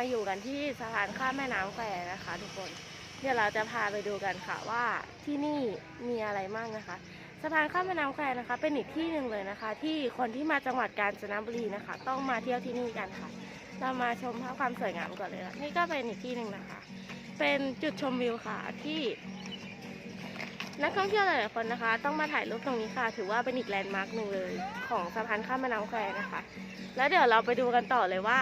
มาอยู่กันที่สะพานข้ามแม่น้ำแควนะคะทุกคนเดี๋ยวเราจะพาไปดูกันค่ะว่าที่นี่มีอะไรบ้างนะคะสะพานข้ามแม่น้ำแควนะคะ เป็นอีกที่หนึ่งเลยนะคะ ที่คนที่มาจังหวัดกาญจนบุรีนะคะ ต้องมาเที่ยวที่นี่กันค่ะ เรามาชมภาพความสวยงามก่อนเลยนะนี่ก็เป็นอีกที่หนึ่งนะคะ เป็นจุดชมวิวค่ะที่นักท่องเที่ยวหลายๆคนนะคะ ต้องมาถ่ายรูปตรงนี้ค่ะ ถือว่าเป็นอีกแลนด์มาร์คหนึ่งเลย ของสะพานข้ามแม่น้ำแควนะคะ แล้วเดี๋ยวเราไปดูกันต่อเลยว่า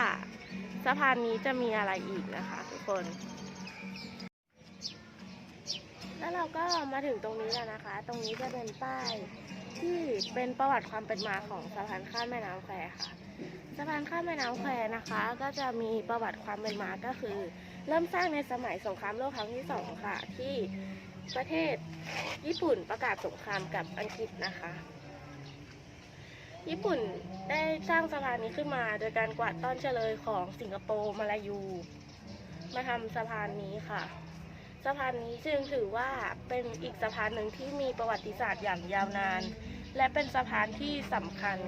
ะพานนี้จะมีอะไรอีกนะคะทุกคน แล้วเราก็มาถึงตรงนี้แล้วนะคะ ตรงนี้จะเป็นป้ายที่เป็นประวัติความเป็นมาของสะพานข้ามแม่น้ำแควค่ะสะพานข้ามแม่น้ำแควนะคะ ก็จะมีประวัติความเป็นมาก็คือ เริ่มสร้างในสมัยสงครามโลกครั้งที่สองค่ะที่ประเทศญี่ปุ่นประกาศสงครามกับอังกฤษนะคะ ญี่ปุ่นได้สร้างสะพานนี้ขึ้นมา โดยการกวาดต้อนเฉลยของสิงคโปร์มาลายู มาทำสะพานนี้ค่ะ สะพานนี้จึงถือว่าเป็นอีกสะพานหนึ่งที่มีประวัติศาสตร์อย่างยาวนาน และเป็นสะพานที่สำคัญ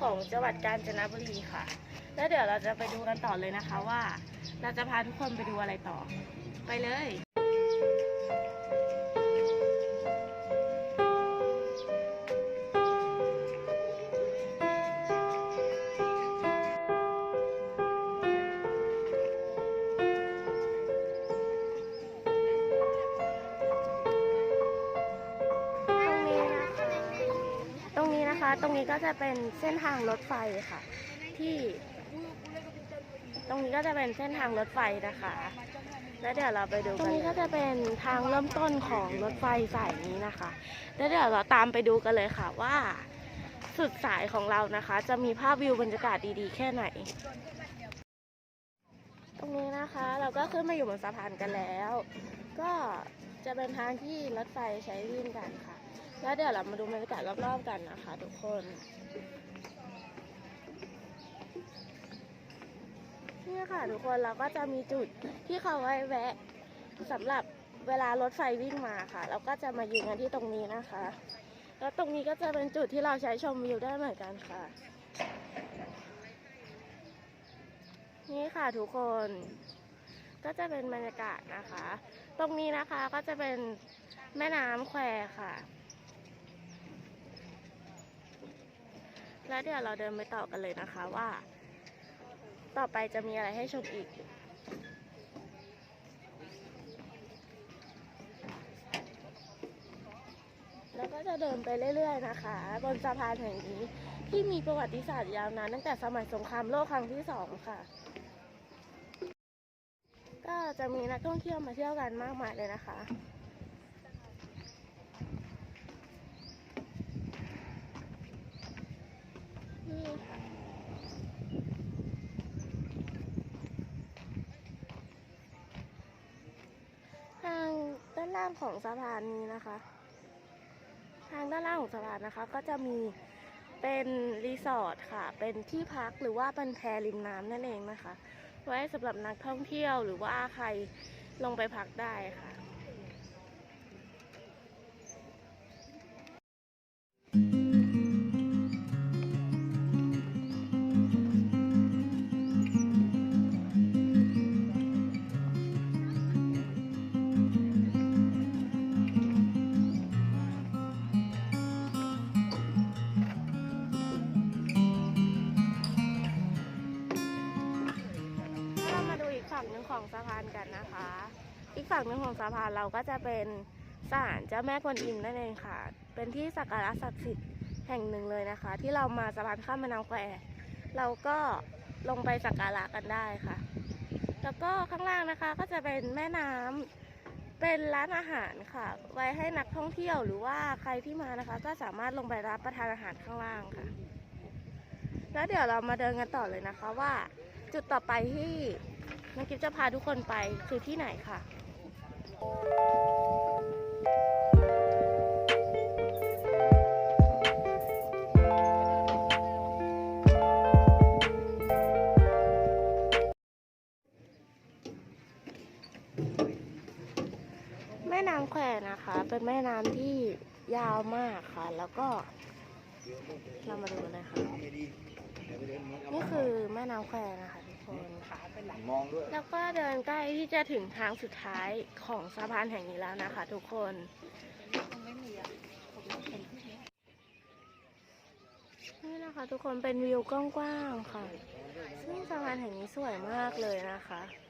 ของจังหวัดกาญจนบุรีค่ะ แล้วเดี๋ยวเราจะไปดูกันต่อเลยนะคะว่า เราจะพาทุกคนไปดูอะไรต่อ ไปเลย ตรงนี้นะคะตรงนี้ก็จะเป็นเส้นทางรถไฟค่ะ ที่ ตรงนี้ก็จะเป็นเส้นทางรถไฟนะคะ แล้วเดี๋ยวเราไปดูกันตรงนี้ก็จะเป็นทางเริ่มต้นของรถไฟสายนี้นะคะ แล้วเดี๋ยวเราตามไปดูกันเลยค่ะว่า สุดสายของเรานะคะ จะมีภาพวิวบรรยากาศดีๆ แค่ไหน ตรงนี้นะคะ เราก็ขึ้นมาอยู่บนสะพานกันแล้ว ก็จะเป็นทางที่รถไฟใช้วิ่งกันค่ะ แล้วเดี๋ยวเรามาดูบรรยากาศรอบๆกันนะคะทุกคนนี่ค่ะทุกคนเราก็จะมีจุดที่เขาไว้แวะสำหรับเวลารถไฟวิ่งมาค่ะ เราก็จะมายืนกันที่ตรงนี้นะคะ แล้วตรงนี้ก็จะเป็นจุดที่เราใช้ชมวิวได้เหมือนกันค่ะ นี่ค่ะทุกคนก็จะเป็นบรรยากาศนะคะ ตรงนี้นะคะก็จะเป็นแม่น้ำแควค่ะ แล้วเดี๋ยวเราเดินไปต่อกันเลยนะคะว่า ต่อไปจะมีอะไรให้ชมอีกแล้วก็จะเดินไปเรื่อย ๆ นะคะ บนสะพานแห่งนี้ที่มีประวัติศาสตร์ยาวนานตั้งแต่สมัยสงครามโลกครั้งที่สองค่ะ ก็จะมีนักท่องเที่ยวมาเที่ยวกันมากมายเลยนะคะ นี่ค่ะ ทางด้าน ล่างของสะพานนี้นะคะ ทางด้านล่างของสะพานนะคะก็จะมีเป็นรีสอร์ทค่ะ เป็นที่พักหรือว่าเป็นแพริมน้ำนั่นเองนะคะ ไว้สำหรับนักท่องเที่ยวหรือว่าใครลงไปพักได้ค่ะ ฝั่งหนึ่งของสะพานเราก็จะเป็นศาลเจ้าแม่กวนอิมนั่นเองค่ะ เป็นที่สักการะศักดิ์สิทธิ์แห่งหนึ่งเลยนะคะ ที่เรามาสะพานข้ามแม่น้ำแควเราก็ลงไปสักการะกันได้ค่ะ แล้วก็ข้างล่างนะคะก็จะเป็นแม่น้ำเป็นร้านอาหารค่ะ ไว้ให้นักท่องเที่ยวหรือว่าใครที่มานะคะ ก็สามารถลงไปรับประทานอาหารข้างล่างค่ะ แล้วเดี๋ยวเรามาเดินกันต่อเลยนะคะว่า จุดต่อไปที่น้องกิฟจะพาทุกคนไปคือที่ไหนค่ะ แม่น้ำแควนะคะ เป็นแม่น้ำที่ยาวมากค่ะ แล้วก็เรามาดูกันเลยค่ะ นี่คือแม่น้ำแควนะคะทุกคน มองด้วย แล้วก็เดินใกล้ที่จะถึงทางสุดท้ายของสะพานแห่งนี้แล้วนะคะ ทุกคนนี่นะคะทุกคนเป็นวิวกว้างๆค่ะ ซึ่งสะพานแห่งนี้สวยมากเลยนะคะและ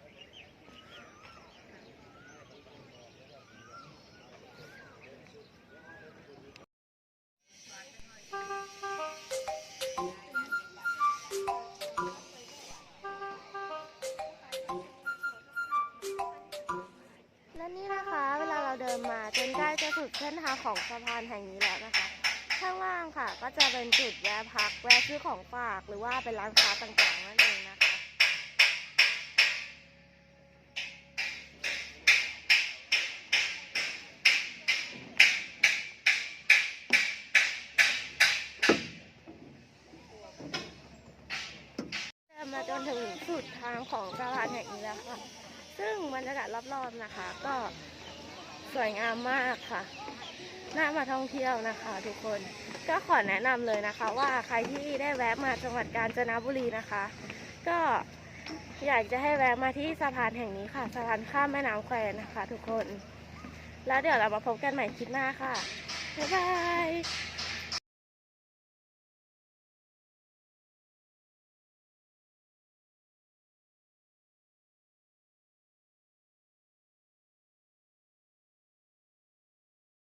จนใกล้จะสุดเส้นทางของสะพานแห่งนี้แล้วนะคะ ข้างล่างค่ะ ก็จะเป็นจุดแวะพักแวะซื้อของฝากหรือว่าเป็นร้านค้าต่างๆนั่นเองนะคะมาจนถึงสุดทางของสะพานแห่งนี้แล้วค่ะ ซึ่งบรรยากาศรอบๆนะคะ ก็ สวยงามมากค่ะ น่ามาท่องเที่ยวนะคะทุกคน ก็ขอแนะนำเลยนะคะ ว่าใครที่ได้แวะมาจังหวัดกาญจนบุรีนะคะ ก็อยากจะให้แวะมาที่สะพานแห่งนี้ค่ะ สะพานข้ามแม่น้ำแควนะคะ ทุกคน แล้วเดี๋ยวเรามาพบกันใหม่คลิปหน้าค่ะ บ๊ายบาย